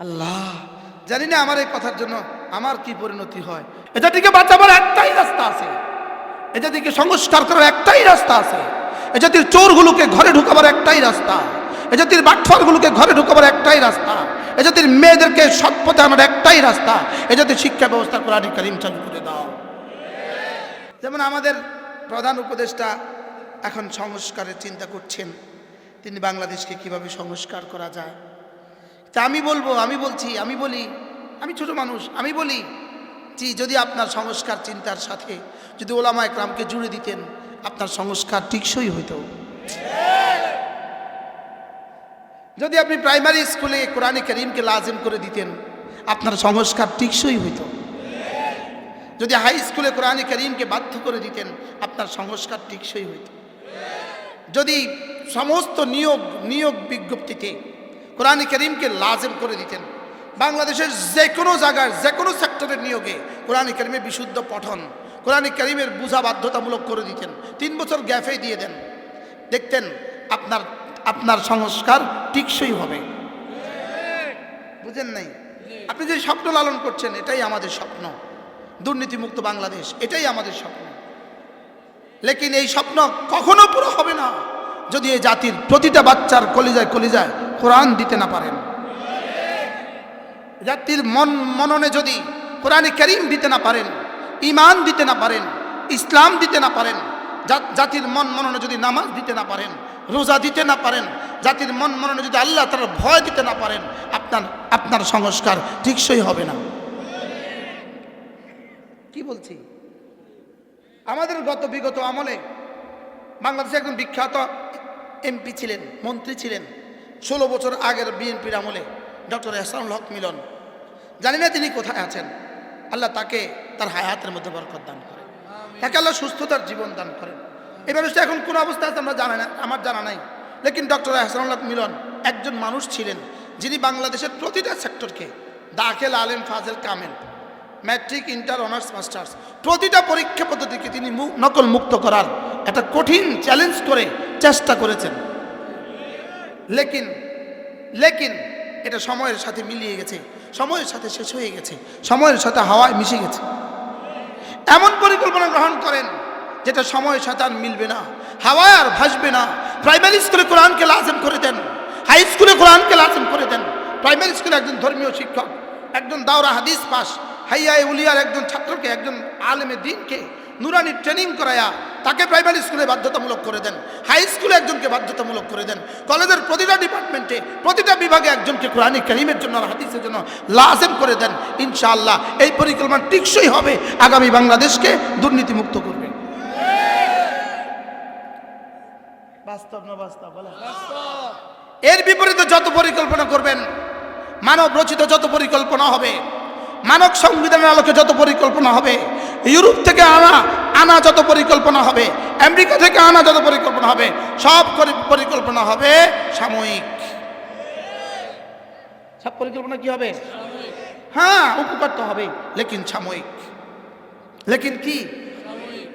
আল্লাহ। জানি না আমার এই কথার জন্য আমার কি পরিণতি হয়। এটা থেকে বাঁচাবার একটাই রাস্তা আছে। এটা থেকে সংস্কার করার একটাই রাস্তা আছে। এ জাতির চোরগুলোকে ঘরে ঢুকাবার একটাই রাস্তা। এ জাতির বাটফারগুলোকে ঘরে ঢুকাবার একটাই রাস্তা। এ জাতির মেয়েদেরকে সৎ পথে আনার একটাই রাস্তা। এ জাতির শিক্ষা ব্যবস্থা কোরআন কারিম চালু করে দাও। যেমন আমাদের প্রধান উপদেষ্টা এখন সংস্কারের চিন্তা করছেন। তিনি বাংলাদেশকে কীভাবে সংস্কার করা যায়? তা আমি বলব, আমি বলছি, আমি বলি, আমি ছোট মানুষ, আমি বলি, জি, যদি আপনার সংস্কার চিন্তার সাথে যদি ওলামা একরামকে জুড়ে দিতেন, আপনার সংস্কার টিকসই হইত। যদি আপনি প্রাইমারি স্কুলে কোরআনে করিমকে লাজিম করে দিতেন, আপনার সংস্কার টিকসই হইতো। যদি হাই স্কুলে কোরআনে করিমকে বাধ্য করে দিতেন, আপনার সংস্কার টিকসই হইত। যদি সমস্ত নিয়োগ নিয়োগ বিজ্ঞপ্তিতে কোরআনে করিমকে লাজেম করে দিতেন। বাংলাদেশের যে কোনো জায়গার যে কোনো সেক্টরের নিয়োগে কোরআনে করিমের বিশুদ্ধ পঠন, কোরআনে করিমের বোঝা বাধ্যতামূলক করে দিতেন। তিন বছর গ্যাফে দিয়ে দেন। দেখতেন আপনার আপনার সংস্কার টিকসই হবে। বুঝেন নাই? আপনি যে স্বপ্ন লালন করছেন, এটাই আমাদের স্বপ্ন। দুর্নীতিমুক্ত বাংলাদেশ, এটাই আমাদের স্বপ্ন। লেকিন এই স্বপ্ন কখনো পুরো হবে না। যদি এই জাতির প্রতিটা বাচ্চার কলিজায় কলিজায় কোরআন দিতে না পারেন। জাতির মন, মননে যদি কোরআনে করিম দিতে না পারেন ইমান দিতে না পারেন, ইসলাম দিতে না পারেন জাতির মন, মননে যদি নামাজ দিতে না পারেন, রোজা দিতে না পারেন, জাতির মন, মননে যদি আল্লাহ তার ভয় দিতে না পারেন, আপনার আপনার সংস্কার ঠিকসই হবে না। কি বলছি? আমাদের গত বিগত আমলে বাংলাদেশে একজন বিখ্যাত এমপি ছিলেন, মন্ত্রী ছিলেন। ষোলো বছর আগের বিএনপির আমলে ডক্টর এহসানুল হক মিলন। জানি না তিনি কোথায় আছেন। আল্লাহ তাকে তার হায়াতের মধ্যে বরকত দান করেন। তাকে আল্লাহ সুস্থতার জীবন দান করেন। এই মানুষটা এখন কোন অবস্থায় আছে আমরা জানা না আমার জানা নাই। লেকিন ডক্টর এহসানুল হক মিলন একজন মানুষ ছিলেন যিনি বাংলাদেশের প্রতিটা সেক্টরকে দাখেল আলেম ফাজেল কামেল ম্যাট্রিক ইন্টার অনার্স মাস্টার্স প্রতিটা পরীক্ষা পদ্ধতিকে তিনি নকল মুক্ত করার একটা কঠিন চ্যালেঞ্জ করে চেষ্টা করেছেন। লেকিন লেকিন, এটা সময়ের সাথে মিলিয়ে গেছে। সময়ের সাথে শেষ হয়ে গেছে। সময়ের সাথে হাওয়ায় মিশে গেছে। এমন পরিকল্পনা গ্রহণ করেন, যেটা সময়ের সাথে আর মিলবে না। হাওয়ায় আর ভাসবে না। প্রাইমারি স্কুলে কোরআনকে লাজম করে দেন। হাই স্কুলে কোরআনকে লাজম করে দেন। প্রাইমারি স্কুলে একজন ধর্মীয় শিক্ষক, একজন দাওরা হাদিস পাস, হাইয়ায় উলিয়ার একজন ছাত্রকে, একজন আলেমে দিনকে নুরানি ট্রেনিং করায়া তাকে প্রাইমারি স্কুলে বাধ্যতামূলক করে দেন। হাই স্কুলে একজনকে বাধ্যতামূলক করে দেন। কলেজের প্রতিটা ডিপার্টমেন্টে প্রতিটা বিভাগে একজনকে কোরআনী করিমের জন্য আর হাদিসের জন্য লাজেম করে দেন। ইনশাআল্লাহ এই পরিকল্পনা টিকসই হবে। আগামী বাংলাদেশকে দুর্নীতিমুক্ত করবে। এর বিপরীতে যত পরিকল্পনা করবেন, মানব রচিত যত পরিকল্পনা হবে, মানব সংবিধানের আলোকে যত পরিকল্পনা হবে, ইউরোপ থেকে আনা যত পরিকল্পনা হবে আমেরিকা থেকে আনা যত পরিকল্পনা হবে সব পরিকল্পনা হবে সাময়িক। সব পরিকল্পনা কি হবে? হ্যাঁ উপকার তো হবে লেকিন সাময়িক। লেকিন কি?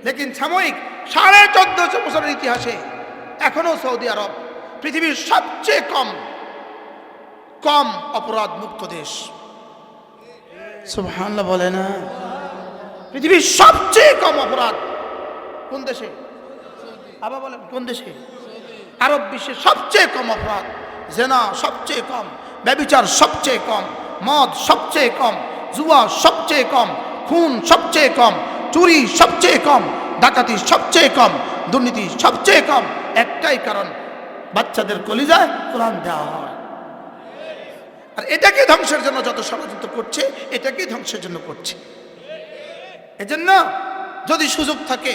লেকিন সাময়িক। সাড়ে চোদ্দশো বছরের ইতিহাসে এখনও সৌদি আরব পৃথিবীর সবচেয়ে কম কম অপরাধ মুক্ত দেশ। সুবহানাল্লাহ বলে না। পৃথিবীর সবচেয়ে কম অপরাধ। কোন দেশে? আবার বলেন, কোন দেশে? আরব বিশ্বের সবচেয়ে কম অপরাধ, জেনা সবচেয়ে কম, ব্যবিচার সবচেয়ে কম, মদ সবচেয়ে কম, জুয়া সবচেয়ে কম, খুন সবচেয়ে কম, চুরি সবচেয়ে কম, ডাকাতি সবচেয়ে কম, দুর্নীতি সবচেয়ে কম। একটাই কারণ, বাচ্চাদের কলিজায় কোরআন দেওয়া হয়। আর এটাকে ধ্বংসের জন্য যত ষড়যন্ত্র করছে এটাকেই ধ্বংসের জন্য করছে। এজন্য যদি সুযোগ থাকে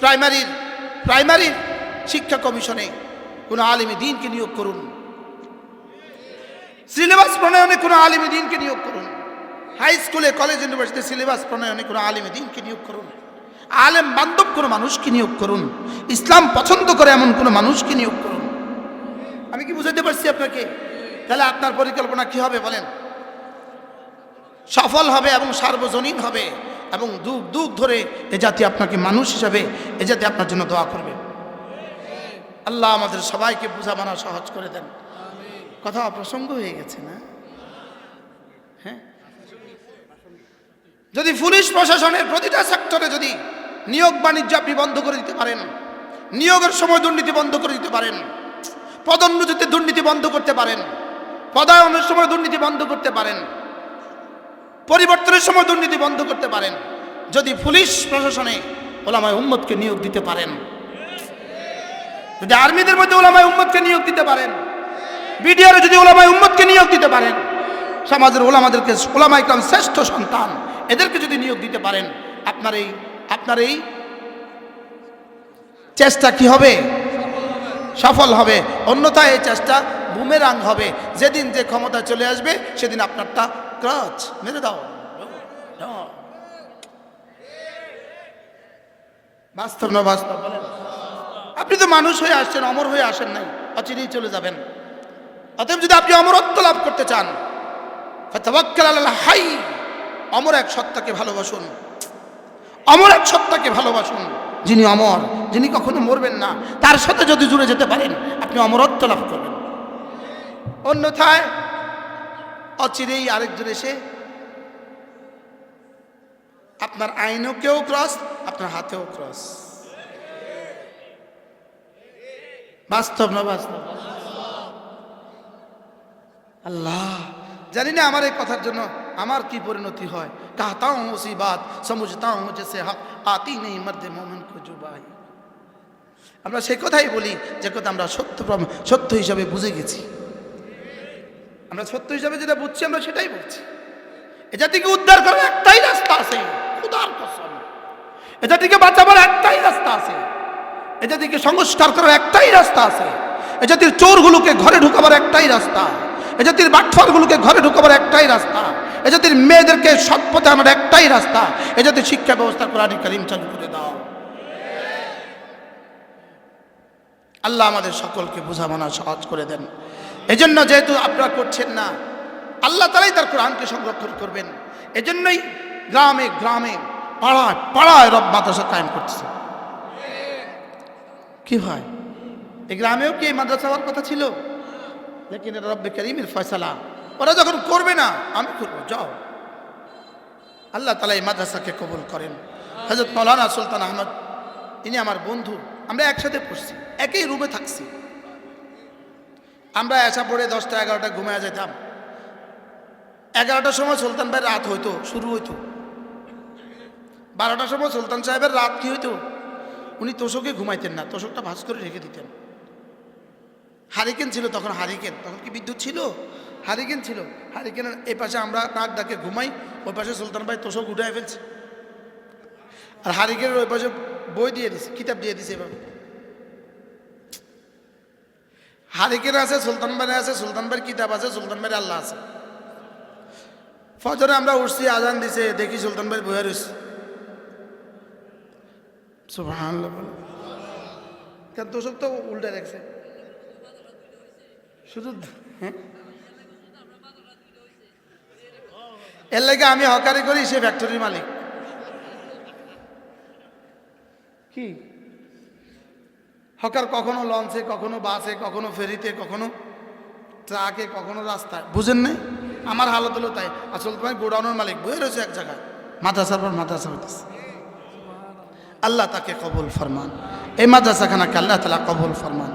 প্রাইমারির প্রাইমারির শিক্ষা কমিশনে কোনো আলিমী দিনকে নিয়োগ করুন। সিলেবাস প্রণয়নে কোনো আলিমী দিনকে নিয়োগ করুন। হাই স্কুলে, কলেজ ইউনিভার্সিটি সিলেবাস প্রণয়নে কোনো আলিমী দিনকে নিয়োগ করুন। আলেম বান্ধব কোনো মানুষকে নিয়োগ করুন। ইসলাম পছন্দ করে এমন কোনো মানুষকে নিয়োগ করুন। আমি কি বুঝাতে পারছি আপনাকে? তাহলে আপনার পরিকল্পনা কি হবে বলেন? সফল হবে এবং সার্বজনীন হবে। এবং যুগ যুগ ধরে এ জাতি আপনাকে মানুষ হিসাবে এ জাতি আপনার জন্য দোয়া করবে। আল্লাহ আমাদের সবাইকে বোঝা মানা সহজ করে দেন। কথা অপ্রসঙ্গ হয়ে গেছে না? হ্যাঁ? যদি পুলিশ প্রশাসনের প্রতিটা সেক্টরে যদি নিয়োগ বাণিজ্য আপনি বন্ধ করে দিতে পারেন, নিয়োগের সময় দুর্নীতি বন্ধ করে দিতে পারেন, পদোন্নতিতে দুর্নীতি বন্ধ করতে পারেন, পদায়নের সময় দুর্নীতি বন্ধ করতে পারেন পরিবর্তনের সময় দুর্নীতি বন্ধ করতে পারেন। যদি পুলিশ প্রশাসনে ওলামায় উম্মতকে নিয়োগ দিতে পারেন। যদি আর্মিদের মধ্যে ওলামায় উম্মতকে নিয়োগ দিতে পারেন। বিডিআরে যদি ওলামায় উম্মতকে নিয়োগ দিতে পারেন। সমাজের ওলামাদেরকে ওলামা ইকরাম শ্রেষ্ঠ সন্তান, এদেরকে যদি নিয়োগ দিতে পারেন, আপনার এই আপনার এই চেষ্টা কি হবে? সফল হবে। অন্যথায় এই চেষ্টা বুমেরাং হবে। যেদিন যে ক্ষমতা চলে আসবে, সেদিন আপনারটা ক্রাচ মেরে দাও। বাস্তব না বাস্তব আপনি তো মানুষ হয়ে আসছেন, অমর হয়ে আসেন নাই, অচিরেই চলে যাবেন। অতএব যদি আপনি অমরত্ব লাভ করতে চান হাই, অমর এক সত্তাকে ভালোবাসুন। অমর এক সত্তাকে ভালোবাসুন, যিনি অমর, যিনি কখনো মরবেন না, তার সাথে যদি জুড়ে যেতে পারেন, আপনি অমরত্ব লাভ করবেন। অন্যথায় অচিরেই আরেকজন এসে, আপনার আইনকেও ক্রস, আপনার হাতেও ক্রস। বাস্তব না বাস্তব? আল্লাহ, জানি না আমার এই কথার জন্য আমার কি পরিণতি হয়। কাহতাও মুসি উসি সমুজতাও সমুঝতা হো হক আতি নেই মধ্যে মোমেন খুঁজু ভাই আমরা সে কথাই বলি, যে কথা আমরা সত্য সত্য হিসাবে বুঝে গেছি। আমরা সত্য হিসাবে যেটা বুঝছি, আমরা সেটাই বলছি এ জাতিকে উদ্ধার করার একটাই রাস্তা আছে। খুদার কসম। এ জাতিকে বাঁচাবার একটাই রাস্তা আছে। এ জাতিকে সংস্কার করার একটাই রাস্তা আছে। এ জাতির চোরগুলোকে ঘরে ঢুকাবার একটাই রাস্তা। এ জাতির বাটফারগুলোকে ঘরে ঢুকাবার একটাই রাস্তা। এ জাতির মেয়েদেরকে সৎ পথে আনার একটাই রাস্তা। এ জাতির শিক্ষা ব্যবস্থা কোরআন কারিম চালু করে দাও। আল্লাহ আমাদের সকলকে বোঝামানা সহজ করে দেন। এজন্য যেহেতু আপনারা করছেন না, আল্লাহ তালাই তার কোরআনকে সংরক্ষণ করবেন। এজন্যই গ্রামে গ্রামে, পাড়ায় পাড়ায় রব মাদ্রাসা কায়েম করতেছে। কি হয়? এই গ্রামেও কি এই মাদ্রাসা হওয়ার কথা ছিল? লেকিন রব্বে করিমের ফয়সালা। ওরা যখন করবে না, আমি করব, যাও। আল্লাহ তালা এই মাদ্রাসাকে কবুল করেন। হজরত মৌলানা সুলতান আহমদ, ইনি আমার বন্ধু, আমরা একসাথে পড়ছি, একই রুমে থাকছি। আমরা এসা পড়ে দশটা এগারোটা ঘুমায় যেতাম। এগারোটার সময় সুলতান ভাই রাত হইতো, শুরু হইতো। বারোটার সময় সুলতান সাহেবের রাত কি হইতো? উনি তোষকে ঘুমাইতেন না, তোষকটা ভাস করে রেখে দিতেন। হারিকেন ছিল তখন হারিকেন, তখন কি বিদ্যুৎ ছিল? হারিকেন ছিল। হারিকেনের এই পাশে আমরা নাক ডাকে ঘুমাই, ওই পাশে সুলতান ভাই তোষক উঠায় ফেলছে। আর হারিকেনের ওই পাশে বই দিয়ে দিছে, কিতাব দিয়ে দিছে এভাবে। হারিকেন আছে, সুলতান ভাই আছে, সুলতান ভাইয়ের কিতাব আছে, সুলতান ভাইয়ের আল্লাহ আছে। ফজরে আমরা উঠছি, আজান দিছে, দেখি সুলতান ভাই বইয়া রয়েছে কেন তো উল্টে দেখছে? শুধু হ্যাঁ? এর লাগে আমি হকারি করি, সে ফ্যাক্টরির মালিক। কি? হকার কখনো লঞ্চে, কখনো বাসে, কখনো ফেরিতে, কখনো ট্রাকে, কখনো রাস্তায়। বুঝেন নাই? আমার হালত হলো তাই। আসলে তোমার গোডাউনের মালিক। বয়ে রয়েছে এক জায়গায়। মাদ্রাসার পর মাদ্রাসা হইতেছে। আল্লাহ তাকে কবুল ফরমান। এই মাদ্রাসাখানাকে আল্লাহ তালা কবুল ফরমান।